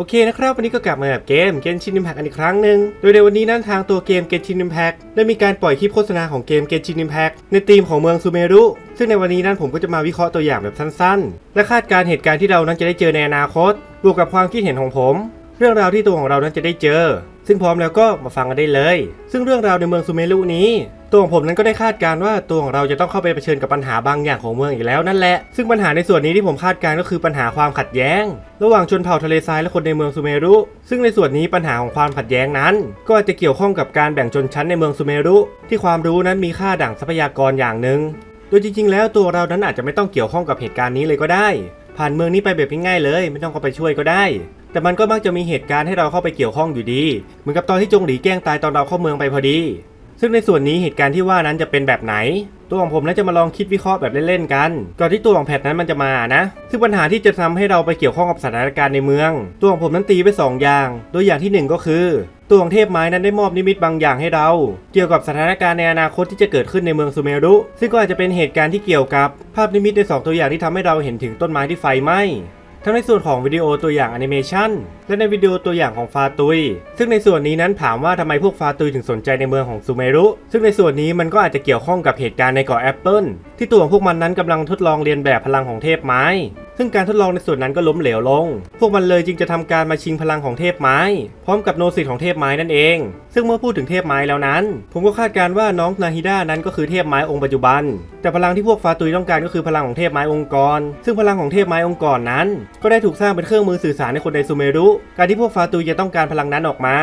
โอเคนะครับ วันนี้ก็กลับมาแบบเกมเกมชินิมแพกอันอีกครั้งหนึ่งโดยในวันนี้นั้นทางตัวเกมเกมชินิมแพกได้มีการปล่อยคลิปโฆษณาของเกมเกมชินิมแพกในธีมของเมืองซูเมรุ ซึ่งในวันนี้นั้นผมก็จะมาวิเคราะห์ตัวอย่างแบบสั้นๆ และคาดการณ์เหตุการณ์ที่เรานั้นจะได้เจอในอนาคต บวกกับความคิดเห็นของผม เรื่องราวที่ตัวของเรานั้นจะได้เจอ ซึ่งพร้อมแล้วก็มาฟังกันได้เลย ซึ่งเรื่องราวในเมืองซูเมรุนี้ตัวของผมนั้นก็ได้คาดการ์ว่าตัวของเราจะต้องเข้าไปเผชิญกับปัญหาบางอย่างของเมืองอีกแล้วนั่นแหละ ซึ่งปัญหาในส่วนนี้ที่ผมคาดการ์ก็คือปัญหาความขัดแย้ง ระหว่างชนเผ่าทะเลทรายและคนในเมืองซูเมรุ ซึ่งในส่วนนี้ปัญหาของความขัดแย้งนั้น ก็อาจจะเกี่ยวข้องกับการแบ่งชนชั้นในเมืองซูเมรุ ที่ความรู้นั้นมีค่าดั่งทรัพยากรอย่างหนึ่ง โดยจริง ๆ แล้วตัวเรานั้นอาจจะไม่ต้องเกี่ยวข้องกับเหตุการณ์นี้เลยก็ได้ ผ่านเมืองนี้ไปแบบง่ายๆเลย ไม่ต้องเข้าไปช่วยก็ได้ แต่มันก็มักจะมีเหตุการณ์ให้เราเข้าไปเกี่ยวข้องอยู่ดี เหมือนกับตอนที่จงหลีแกล้งตายตอนเราเข้าเมืองไปพอดี ซึ่งในส่วนนี้เหตุการณ์ที่ว่านั้นจะเป็นแบบไหน ตัวของผมนั้นจะมาลองคิดวิเคราะห์แบบเล่นๆกัน ก่อนที่ตัวของแพทนั้นมันจะมานะ ซึ่งปัญหาที่จะทำให้เราไปเกี่ยวข้องกับสถานการณ์ในเมือง ตัวของผมนั้นตีไปสองอย่าง ตัวอย่างที่หนึ่งก็คือ ตัวของเทพไม้นั้นได้มอบนิมิตบางอย่างให้เรา เกี่ยวกับสถานการณ์ในอนาคตที่จะเกิดขึ้นในเมืองซูเมรุ ซึ่งก็อาจจะเป็นเหตุการณ์ที่เกี่ยวกับ ภาพนิมิตในสองตัวอย่างที่ทำให้เราเห็นถึงต้นไม้ที่ไฟไหม้ ทั้งในส่วนของวิดีโอตัวอย่างแอนิเมชันและในวิดีโอตัวอย่างของฟาตุย ซึ่งในส่วนนี้นั้นถามว่าทำไมพวกฟาตุยถึงสนใจในเมืองของซูเมรุ ซึ่งในส่วนนี้มันก็อาจจะเกี่ยวข้องกับเหตุการณ์ในเกาะแอปเปิลที่ตัวของพวกมันนั้นกำลังทดลองเรียนแบบพลังของเทพไม้ ซึ่งการทดลองในส่วนนั้นก็ล้มเหลวลง พวกมันเลยจึงจะทำการมาชิงพลังของเทพไม้ พร้อมกับโนสิตของเทพไม้นั่นเอง ซึ่งเมื่อพูดถึงเทพไม้แล้วนั้น ผมก็คาดการณ์ว่าน้องนาฮิดานั้นก็คือเทพไม้องค์ปัจจุบัน แต่พลังที่พวกฟาตุยต้องการก็คือพลังของเทพไม้องค์กร ซึ่งพลังของเทพไม้องค์กรนั้น ก็ได้ถูกสร้างเป็นเครื่องมือสื่อสารในคนในซูเมรุ การที่พวกฟาตุยจะต้องการพลังนั้นออกมา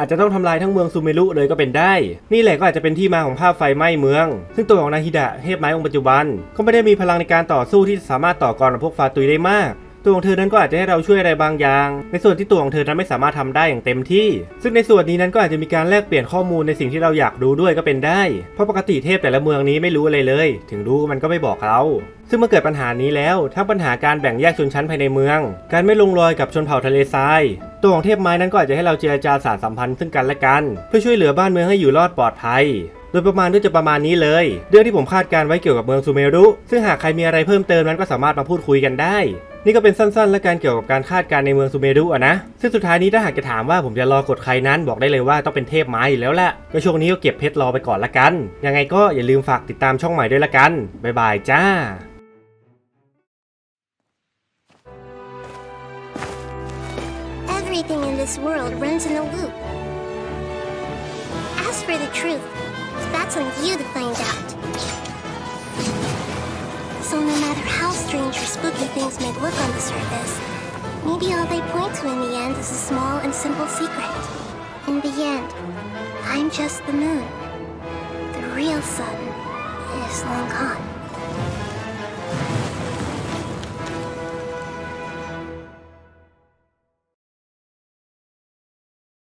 อาจจะต้องทำลายทั้งเมืองซูเมรุเลยก็เป็นได้ นี่แหละก็อาจจะเป็นที่มาของภาพไฟไหม้เมือง ซึ่งตัวของนาฮิดะเทพไม้องค์ปัจจุบัน ก็ไม่ได้มีพลังในการต่อสู้ที่สามารถต่อกรกับพวกฟาตุยได้มาก ตัวของเธอนั้นก็อาจจะให้เราช่วยอะไรบางอย่าง ในส่วนที่ตัวของเธอนั้นไม่สามารถทำได้อย่างเต็มที่ ซึ่งในส่วนนี้นั้นก็อาจจะมีการแลกเปลี่ยนข้อมูลในสิ่งที่เราอยากรู้ด้วยก็เป็นได้ เพราะปกติเทพแต่ละเมืองนี้ไม่รู้อะไรเลย ถึงรู้มันก็ไม่บอกเราซึ่งเมื่อเกิดปัญหานี้แล้ว ทั้งปัญหาการแบ่งแยกชนชั้นภายในเมือง การไม่ลงรอยกับชนเผ่าทะเลทราย ตัวของเทพไม้นั้นก็อาจจะให้เราเจรจาสารสัมพันธ์ซึ่งกันและกัน เพื่อช่วยเหลือบ้านเมืองให้อยู่รอดปลอดภัยโดยประมาณด้วยจะประมาณนี้เลย เรื่องที่ผมคาดการไว้เกี่ยวกับเมืองซูเมรุ ซึ่งหากใครมีอะไรเพิ่มเติมนั้นก็สามารถมาพูดคุยกันได้ นี่ก็เป็นสั้นๆ และการเกี่ยวกับการคาดการณ์ในเมืองซูเมรุอะนะ ซึ่งสุดท้ายนี้ถ้าหากจะถามว่าผมจะรอกดใครนั้นบอกได้เลยว่าต้องเป็นเทพไม้อยู่แล้วแหละก็ช่วงนี้ก็เก็บเพชรรอไปก่อนละกัน ยังไงก็อย่าลืมฝากติดตามช่องใหม่ด้วยละกันบ๊ายบายจ้า this world runs in a loop. As for the truth, that's on you to find out. Strange or spooky things may look on the surface, maybe all they point to in the end is a small and simple secret. In the end, I'm just the moon. The real sun is long gone.